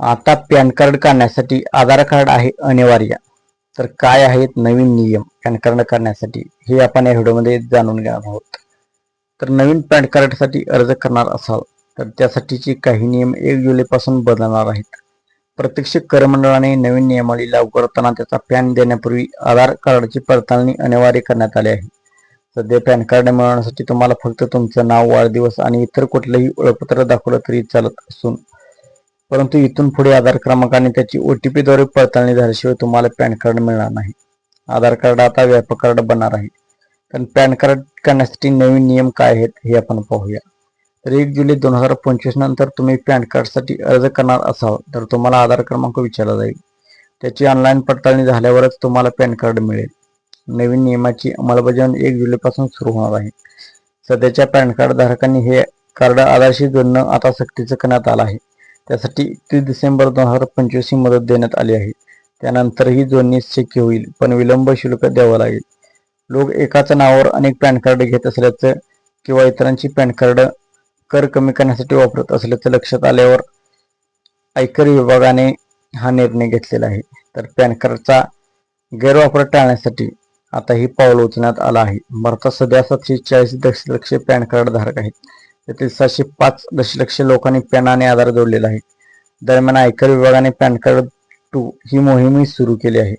आता pan card काढण्यासाठी आधार card आहे अनिवार्य. तर काय आहेत नवीन नियम पॅन कार्ड काढण्यासाठी? हे आपण या व्हिडिओमध्ये जाणून घेणार आहोत. तर नवीन पॅन कार्डसाठी अर्ज करणार असाल तर त्यासाठीचे काही नियम एक जुलैपासून बदलणार आहेत. प्रत्यक्ष कर मंडळाने नवीन नियमावली लागू करताना त्याचा पॅन देण्यापूर्वी आधार कार्डची पडताळणी अनिवार्य करण्यात आली आहे. सध्या पॅन कार्ड मिळवण्यासाठी तुम्हाला फक्त तुमचं नाव वाढदिवस आणि इतर कुठलंही ओळखपत्र दाखवलं तरी चालत असून परंतु इथून पुढे आधार क्रमांक आणि त्याची ओटीपीद्वारे पडताळणी झाल्याशिवाय तुम्हाला पॅन कार्ड मिळणार नाही. आधार कार्ड आता व्यापक कार्ड बनणार आहे. पण पॅन कार्ड करण्यासाठी नवीन नियम काय आहेत हे आपण पाहूया. तर एक जुलै दोन हजार पंचवीस नंतर तुम्ही पॅन कार्डसाठी अर्ज करणार असाल तर तुम्हाला आधार क्रमांक विचारला जाईल. त्याची ऑनलाईन पडताळणी झाल्यावरच तुम्हाला पॅन कार्ड मिळेल. नवीन नियमाची अंमलबजावणी एक जुलैपासून सुरू होणार आहे. सध्याच्या पॅन कार्ड धारकांनी हे कार्ड आधारशी जोडणं आता सक्तीचं करण्यात आलं आहे. त्यासाठी एकतीस डिसेंबर दोन हजार पंचवीस ही मदत देण्यात आली आहे. त्यानंतर ही जोडणी शक्य होईल पण विलंब शुल्क द्यावं लागेल. लोक एकाच नावावर अनेक पॅन कार्ड घेत असल्याचं किंवा इतरांची पॅन कार्ड कर कमी करण्यासाठी वापरत असल्याचं लक्षात आल्यावर आयकर विभागाने हा निर्णय घेतलेला आहे. तर पॅन कार्डचा गैरवापर टाळण्यासाठी आता ही पावलं उचलण्यात आलं आहे. भारतात सध्या सातशे चाळीस दशलक्ष पॅन कार्ड धारक आहेत. त्यातील सहाशे पाच दशलक्ष लोकांनी पॅन आणि आधार जोडलेला आहे दरम्यान आयकर विभागाने पॅन कार्ड टू ही मोहीमही सुरू केली आहे.